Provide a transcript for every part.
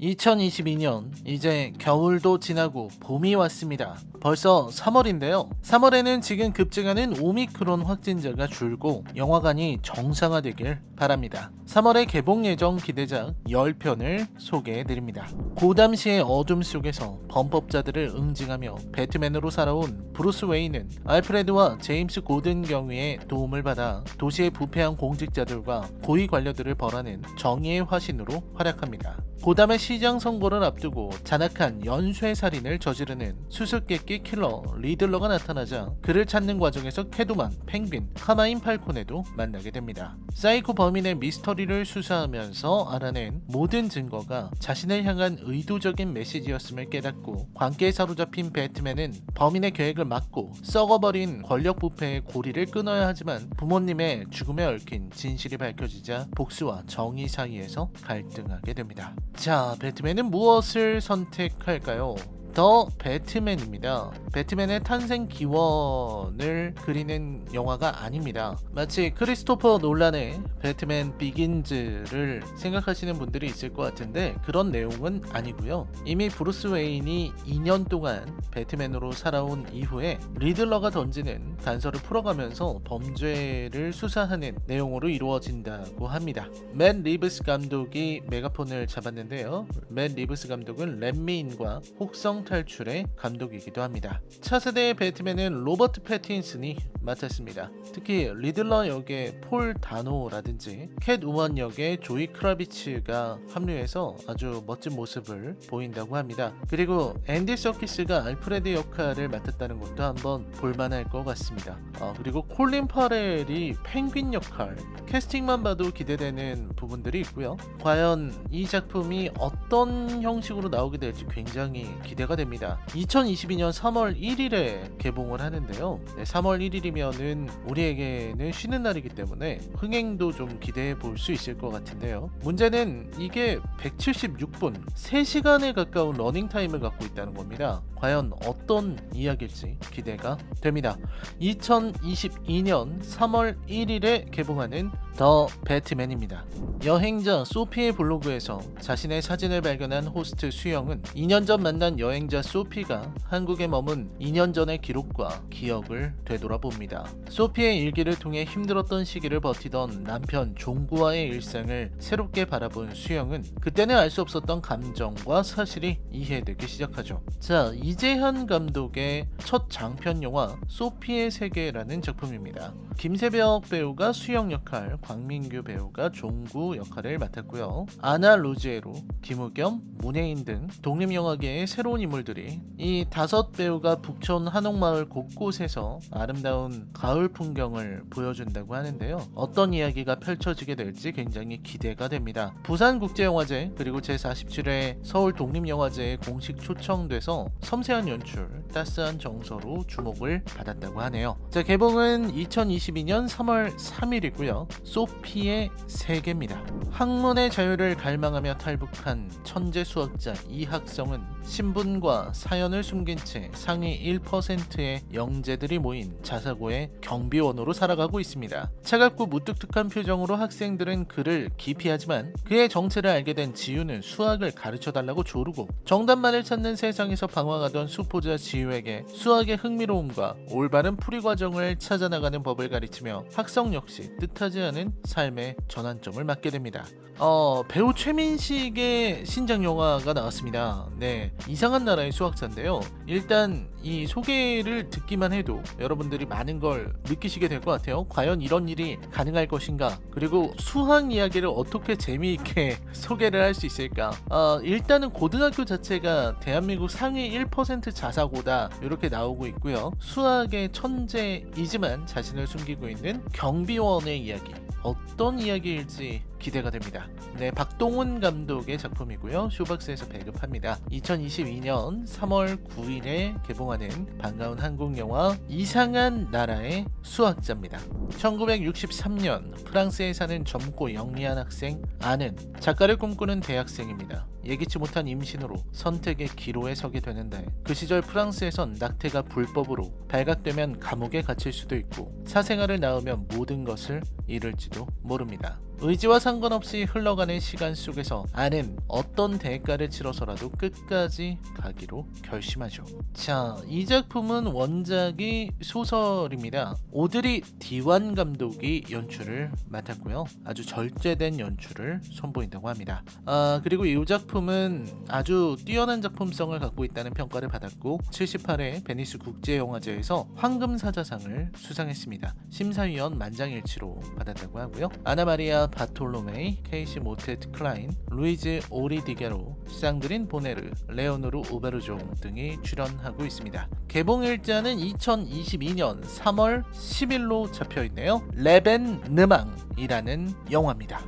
2022년 이제 겨울도 지나고 봄이 왔습니다. 벌써 3월인데요. 3월에는 지금 급증하는 오미크론 확진자가 줄고 영화관이 정상화되길 바랍니다. 3월에 개봉 예정 기대작 10편을 소개해 드립니다. 고담시의 어둠 속에서 범법자들을 응징하며 배트맨으로 살아온 브루스 웨이는 알프레드와 제임스 고든 경위의 도움을 받아 도시의 부패한 공직자들과 고위 관료들을 벌하는 정의의 화신으로 활약합니다. 고담의 시장 선거를 앞두고 잔악한 연쇄 살인을 저지르는 수수께끼 킬러 리들러가 나타나자 그를 찾는 과정에서 캐도만, 펭귄, 카마인 팔콘에도 만나게 됩니다. 사이코 범인의 미스터리를 수사하면서 알아낸 모든 증거가 자신을 향한 의도적인 메시지였음을 깨닫고 관계에 사로잡힌 배트맨은 범인의 계획을 막고 썩어버린 권력 부패의 고리를 끊어야 하지만 부모님의 죽음에 얽힌 진실이 밝혀지자 복수와 정의 사이에서 갈등하게 됩니다. 자, 배트맨은 무엇을 선택할까요? 더 배트맨입니다. 배트맨의 탄생 기원을 그리는 영화가 아닙니다. 마치 크리스토퍼 놀란의 배트맨 비긴즈를 생각하시는 분들이 있을 것 같은데 그런 내용은 아니고요. 이미 브루스 웨인이 2년 동안 배트맨으로 살아온 이후에 리들러가 던지는 단서를 풀어가면서 범죄를 수사하는 내용으로 이루어진다고 합니다. 맨 리브스 감독이 메가폰을 잡았는데요. 맨 리브스 감독은 렛미인과 혹성 탈출의 감독이기도 합니다. 차세대의 배트맨은 로버트 패틴슨이 맡았습니다. 특히 리들러 역의 폴 다노라든지 캣 우먼 역의 조이 크라비츠가 합류해서 아주 멋진 모습을 보인다고 합니다. 그리고 앤디 서키스가 알프레드 역할을 맡았다는 것도 한번 볼만할 것 같습니다. 어, 그리고 콜린 파렐이 펭귄 역할 캐스팅만 봐도 기대되는 부분들이 있고요. 과연 이 작품이 어떤 형식으로 나오게 될지 굉장히 기대가 됩니다. 2022년 3월 1일에 개봉을 하는데요. 네, 3월 1일이면은 우리에게는 쉬는 날이기 때문에 흥행도 좀 기대해 볼 수 있을 것 같은데요. 문제는 이게 176분, 3시간에 가까운 러닝 타임을 갖고 있다는 겁니다. 과연 어떤 이야기일지 기대가 됩니다. 2022년 3월 1일에 개봉하는 더 배트맨입니다. 여행자 소피의 블로그에서 자신의 사진을 발견한 호스트 수영은 2년 전 만난 여행 자 소피가 한국에 머문 2년 전의 기록과 기억을 되돌아봅니다. 소피의 일기를 통해 힘들었던 시기를 버티던 남편 종구와의 일상을 새롭게 바라본 수영은 그때는 알 수 없었던 감정과 사실이 이해되기 시작하죠. 자, 이재현 감독의 첫 장편 영화 소피의 세계라는 작품입니다. 김세벽 배우가 수영 역할, 광민규 배우가 종구 역할을 맡았고요. 아나 로지에로, 김우겸, 문혜인 등 독립영화계의 새로운 인물 들이 이 다섯 배우가 북촌 한옥마을 곳곳에서 아름다운 가을 풍경을 보여준다고 하는데요. 어떤 이야기가 펼쳐지게 될지 굉장히 기대가 됩니다. 부산국제영화제 그리고 제47회 서울 독립영화제에 공식 초청돼서 섬세한 연출, 따스한 정서로 주목을 받았다고 하네요. 자, 개봉은 2022년 3월 3일이고요. 소피의 세계입니다. 학문의 자유를 갈망하며 탈북한 천재 수학자 이학성은 신분 과 사연을 숨긴 채 상위 1%의 영재들이 모인 자사고의 경비원으로 살아가고 있습니다. 차갑고 무뚝뚝한 표정으로 학생들은 그를 기피하지만 그의 정체를 알게 된 지유는 수학을 가르쳐 달라고 조르고 정답만을 찾는 세상에서 방황하던 수포자 지유에게 수학의 흥미로움과 올바른 풀이 과정을 찾아나가는 법을 가르치며 학성 역시 뜻하지 않은 삶의 전환점을 맞게 됩니다. 어, 배우 최민식의 신작 영화가 나왔습니다. 네, 이상한 나라의 수학자인데요. 일단 이 소개를 듣기만 해도 여러분들이 많은 걸 느끼시게 될 것 같아요. 과연 이런 일이 가능할 것인가? 그리고 수학 이야기를 어떻게 재미있게 소개를 할 수 있을까? 어, 일단은 고등학교 자체가 대한민국 상위 1% 자사고다 이렇게 나오고 있고요. 수학의 천재이지만 자신을 숨기고 있는 경비원의 이야기. 어떤 이야기일지 기대가 됩니다. 네, 박동훈 감독의 작품이고요. 쇼박스에서 배급합니다. 2022년 3월 9일에 개봉하는 반가운 한국 영화 이상한 나라의 수학자입니다. 1963년 프랑스에 사는 젊고 영리한 학생 아는 작가를 꿈꾸는 대학생입니다. 예기치 못한 임신으로 선택의 기로에 서게 되는데 그 시절 프랑스에선 낙태가 불법으로 발각되면 감옥에 갇힐 수도 있고 사생아를 낳으면 모든 것을 잃을지도 모릅니다. 의지와 상관없이 흘러가는 시간 속에서 아는 어떤 대가를 치러서라도 끝까지 가기로 결심하죠. 자, 이 작품은 원작이 소설입니다. 오드리 디완 감독이 연출을 맡았고요. 아주 절제된 연출을 선보인다고 합니다. 아, 그리고 이 작품은 아주 뛰어난 작품성을 갖고 있다는 평가를 받았고 78회 베니스 국제영화제에서 황금사자상을 수상했습니다. 심사위원 만장일치로 받았다고 하고요. 아나마리아 바톨로메이, 케이시 모테트 클라인, 루이즈 오리디게로, 쌍드린 보네르, 레오노르 오베르종 등이 출연하고 있습니다. 개봉 일자는 2022년 3월 10일로 잡혀 있네요. 레벤 느망이라는 영화입니다.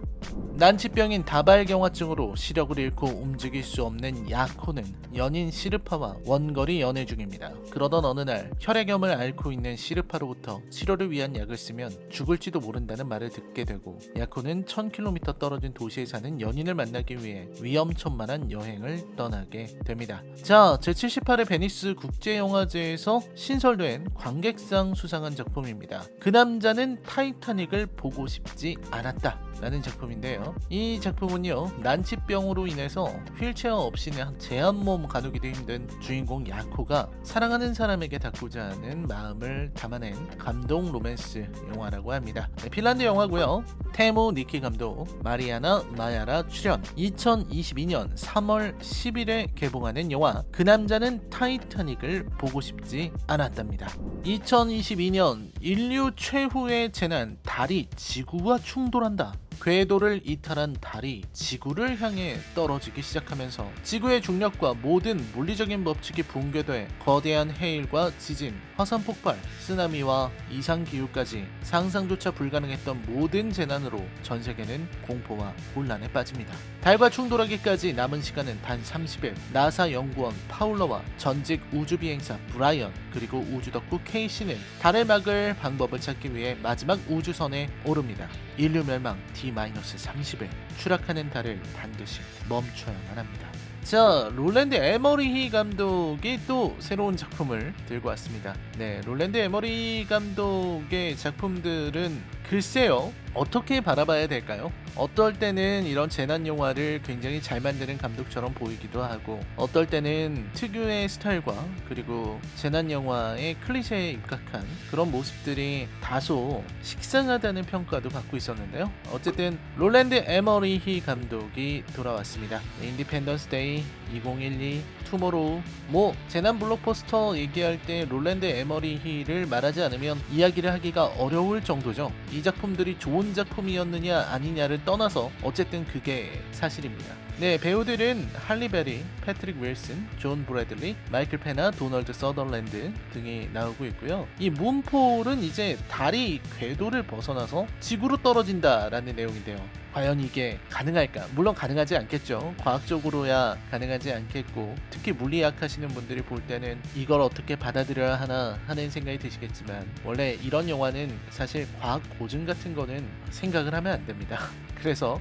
난치병인 다발경화증으로 시력을 잃고 움직일 수 없는 야코는 연인 시르파와 원거리 연애 중입니다. 그러던 어느 날 혈액염을 앓고 있는 시르파로부터 치료를 위한 약을 쓰면 죽을지도 모른다는 말을 듣게 되고 야코는 1000km 떨어진 도시에 사는 연인을 만나기 위해 위험천만한 여행을 떠나게 됩니다. 자, 제78회 베니스 국제영화제에서 신설된 관객상 수상한 작품입니다. 그 남자는 타이타닉을 보고 싶지 않았다. 라는 작품인데요. 이 작품은요, 난치병으로 인해서 휠체어 없이는 제한몸 가누기도 힘든 주인공 야코가 사랑하는 사람에게 닿고자 하는 마음을 담아낸 감동 로맨스 영화라고 합니다. 네, 핀란드 영화고요. 테모 니키 감독, 마리아나 마야라 출연. 2022년 3월 10일에 개봉하는 영화 그 남자는 타이타닉을 보고 싶지 않았답니다. 2022년 인류 최후의 재난 달이 지구와 충돌한다. 궤도를 이탈한 달이 지구를 향해 떨어지기 시작하면서 지구의 중력과 모든 물리적인 법칙이 붕괴돼 거대한 해일과 지진, 화산 폭발, 쓰나미와 이상 기후까지 상상조차 불가능했던 모든 재난으로 전 세계는 공포와 혼란에 빠집니다. 달과 충돌하기까지 남은 시간은 단 30일. 나사 연구원 파울러와 전직 우주 비행사 브라이언 그리고 우주 덕후 케이시는 달을 막을 방법을 찾기 위해 마지막 우주선에 오릅니다. 인류 멸망 D-30일 추락하는 달을 반드시 멈춰야만 합니다. 자, 롤랜드 에머리히 감독이 또 새로운 작품을 들고 왔습니다. 네, 롤랜드 에머리 감독의 작품들은 글쎄요, 어떻게 바라봐야 될까요? 어떨 때는 이런 재난 영화를 굉장히 잘 만드는 감독처럼 보이기도 하고, 어떨 때는 특유의 스타일과 그리고 재난 영화의 클리셰에 입각한 그런 모습들이 다소 식상하다는 평가도 받고 있었는데요. 어쨌든 롤랜드 에머리히 감독이 돌아왔습니다. 인디펜던스 데이 2012 투모로우 뭐 재난 블록버스터 얘기할 때 롤랜드 에머리히를 말하지 않으면 이야기를 하기가 어려울 정도죠. 이 작품들이 좋은 작품이었느냐 아니냐를 떠나서 어쨌든 그게 사실입니다. 네, 배우들은 할리베리, 패트릭 윌슨, 존 브래들리, 마이클 페나, 도널드 서덜랜드 등이 나오고 있고요. 이 문폴은 이제 달이 궤도를 벗어나서 지구로 떨어진다라는 내용인데요. 과연 이게 가능할까? 물론 가능하지 않겠죠. 과학적으로야 가능하지 않겠고, 특히 물리학 하시는 분들이 볼 때는 이걸 어떻게 받아들여야 하나 하는 생각이 드시겠지만, 원래 이런 영화는 사실 과학 고증 같은 거는 생각을 하면 안 됩니다. 그래서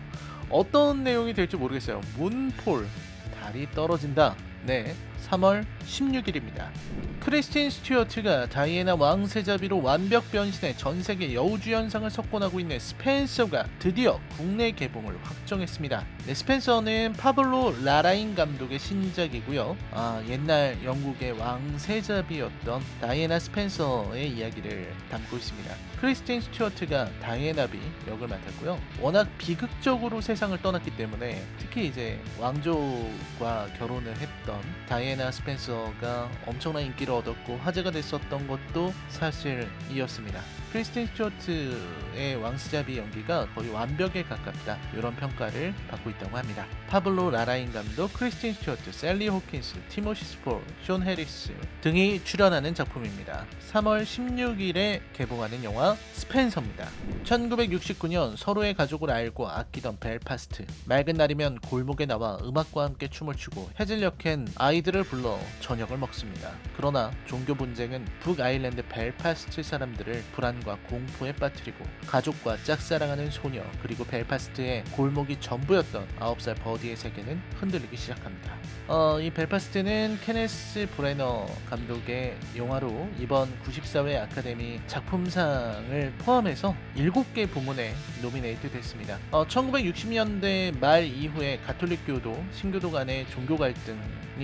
어떤 내용이 될지 모르겠어요. 문폴 달이 떨어진다. 네, 3월 16일입니다. 크리스틴 스튜어트가 다이애나 왕세자비로 완벽 변신해 전 세계 여우주연상을 석권하고 있는 스펜서가 드디어 국내 개봉을 확정했습니다. 네, 스펜서는 파블로 라라인 감독의 신작이고요. 아, 옛날 영국의 왕세자비였던 다이애나 스펜서의 이야기를 담고 있습니다. 크리스틴 스튜어트가 다이애나비 역을 맡았고요. 워낙 비극적으로 세상을 떠났기 때문에 특히 이제 왕족과 결혼을 했던 다이애나 스펜서가 엄청난 인기를 얻었고 화제가 됐었던 것도 사실이었습니다. 크리스틴 스튜어트의 왕스자비 연기가 거의 완벽에 가깝다 이런 평가를 받고 있다고 합니다. 파블로 라라인 감독, 크리스틴 스튜어트, 셀리 호킨스, 티모시 스폴, 쇼 해리스 등이 출연하는 작품입니다. 3월 16일에 개봉하는 영화 스펜서입니다. 1969년 서로의 가족을 알고 아끼던 벨파스트 맑은 날이면 골목에 나와 음악과 함께 춤을 추고 해질녘엔 아이들을 불러 저녁을 먹습니다. 그러나 종교 분쟁은 북아일랜드 벨파스트 사람들을 불안 불안과 공포에 빠뜨리고 가족과 짝사랑하는 소녀 그리고 벨파스트의 골목이 전부였던 9살 버디의 세계는 흔들리기 시작합니다. 어, 이 벨파스트는 케네스 브레너 감독의 영화로 이번 94회 아카데미 작품상을 포함해서 7개 부문에 노미네이트 됐습니다. 어, 1960년대 말 이후에 가톨릭교도 신교도 간의 종교 갈등이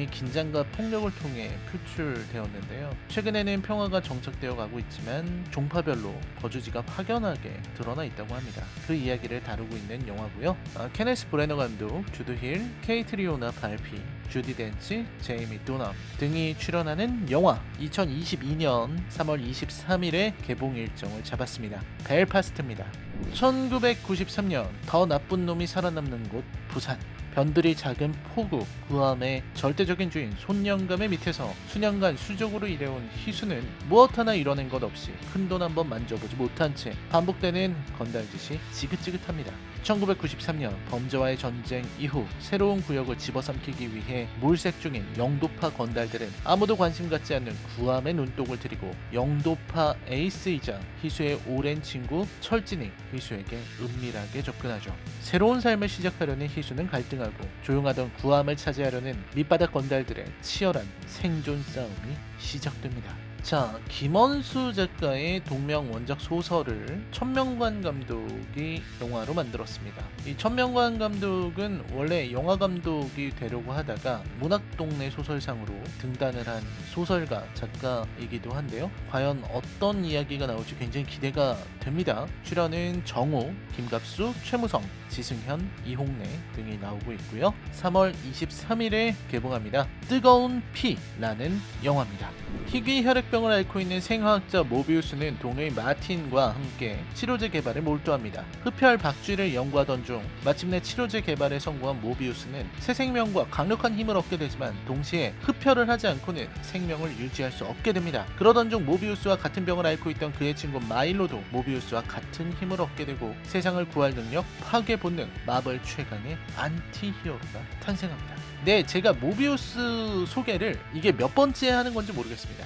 긴장과 폭력을 통해 표출되었는데요. 최근에는 평화가 정착되어 가고 있지만 종파별로 거주지가 확연하게 드러나 있다고 합니다. 그 이야기를 다루고 있는 영화고요. 어, 케네스 브레너 감독, 주드 힐, 케이트 리오나 발피, 주디 덴치, 제이미 도남 등이 출연하는 영화 2022년 3월 23일에 개봉 일정을 잡았습니다. 벨파스트입니다. 1993년 더 나쁜 놈이 살아남는 곳 부산 변들이 작은 포구 구암의 절대적인 주인 손영감의 밑에서 수년간 수적으로 일해온 희수는 무엇 하나 이뤄낸 것 없이 큰 돈 한 번 만져보지 못한 채 반복되는 건달짓이 지긋지긋합니다. 1993년 범죄와의 전쟁 이후 새로운 구역을 집어삼키기 위해 물색 중인 영도파 건달들은 아무도 관심 갖지 않는 구암의 눈독을 들이고 영도파 에이스이자 희수의 오랜 친구 철진이 희수에게 은밀하게 접근하죠. 새로운 삶을 시작하려는 희수는 갈등하고 조용하던 구암을 차지하려는 밑바닥 건달들의 치열한 생존 싸움이 시작됩니다. 자, 김원수 작가의 동명 원작 소설을 천명관 감독이 영화로 만들었습니다. 이 천명관 감독은 원래 영화 감독이 되려고 하다가 문학 동네 소설상으로 등단을 한 소설가 작가이기도 한데요. 과연 어떤 이야기가 나올지 굉장히 기대가 됩니다. 출연은 정우, 김갑수, 최무성, 지승현, 이홍래 등이 나오고 있고요. 3월 23일에 개봉합니다. 뜨거운 피라는 영화입니다. 희귀 혈액병 을 앓고 있는 생화학자 모비우스는 동료인 마틴과 함께 치료제 개발에 몰두합니다. 흡혈 박쥐를 연구하던 중 마침내 치료제 개발에 성공한 모비우스는 새 생명과 강력한 힘을 얻게 되지만 동시에 흡혈을 하지 않고는 생명을 유지할 수 없게 됩니다. 그러던 중 모비우스와 같은 병을 앓고 있던 그의 친구 마일로도 모비우스와 같은 힘을 얻게 되고 세상을 구할 능력, 파괴 본능, 마블 최강의 안티 히어로가 탄생합니다. 네, 제가 모비우스 소개를 이게 몇 번째 하는 건지 모르겠습니다.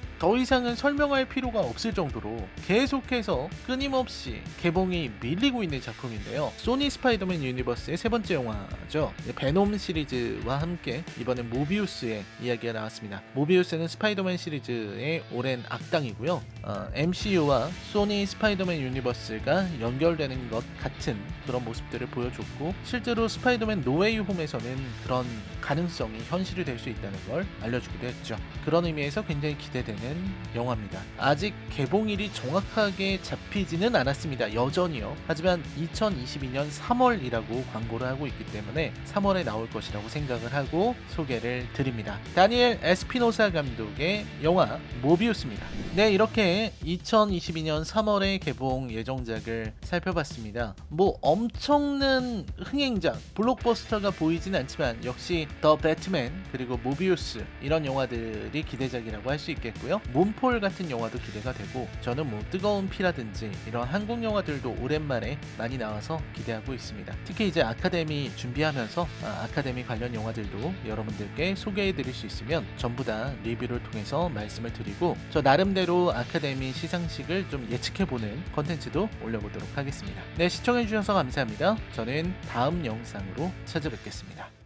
더 이상은 설명할 필요가 없을 정도로 계속해서 끊임없이 개봉이 밀리고 있는 작품인데요. 소니 스파이더맨 유니버스의 세 번째 영화죠. 베놈 시리즈와 함께 이번엔 모비우스의 이야기가 나왔습니다. 모비우스는 스파이더맨 시리즈의 오랜 악당이고요. 어, MCU와 소니 스파이더맨 유니버스가 연결되는 것 같은 그런 모습들을 보여줬고 실제로 스파이더맨 노웨이 홈에서는 그런 가능성이 현실이 될 수 있다는 걸 알려주기도 했죠. 그런 의미에서 굉장히 기대되는 영화입니다. 아직 개봉일이 정확하게 잡히지는 않았습니다. 여전히요. 하지만 2022년 3월이라고 광고를 하고 있기 때문에 3월에 나올 것이라고 생각을 하고 소개를 드립니다. 다니엘 에스피노사 감독의 영화 모비우스입니다. 네, 이렇게 2022년 3월에 개봉 예정작을 살펴봤습니다. 뭐 엄청난 흥행작, 블록버스터가 보이진 않지만 역시 더 배트맨 그리고 모비우스 이런 영화들이 기대작이라고 할 수 있겠고요. 문폴 같은 영화도 기대가 되고 저는 뭐 뜨거운 피라든지 이런 한국 영화들도 오랜만에 많이 나와서 기대하고 있습니다. 특히 이제 아카데미 준비하면서 아, 아카데미 관련 영화들도 여러분들께 소개해 드릴 수 있으면 전부 다 리뷰를 통해서 말씀을 드리고 저 나름대로 아카데미 시상식을 좀 예측해 보는 컨텐츠도 올려보도록 하겠습니다. 네, 시청해 주셔서 감사합니다. 저는 다음 영상으로 찾아뵙겠습니다.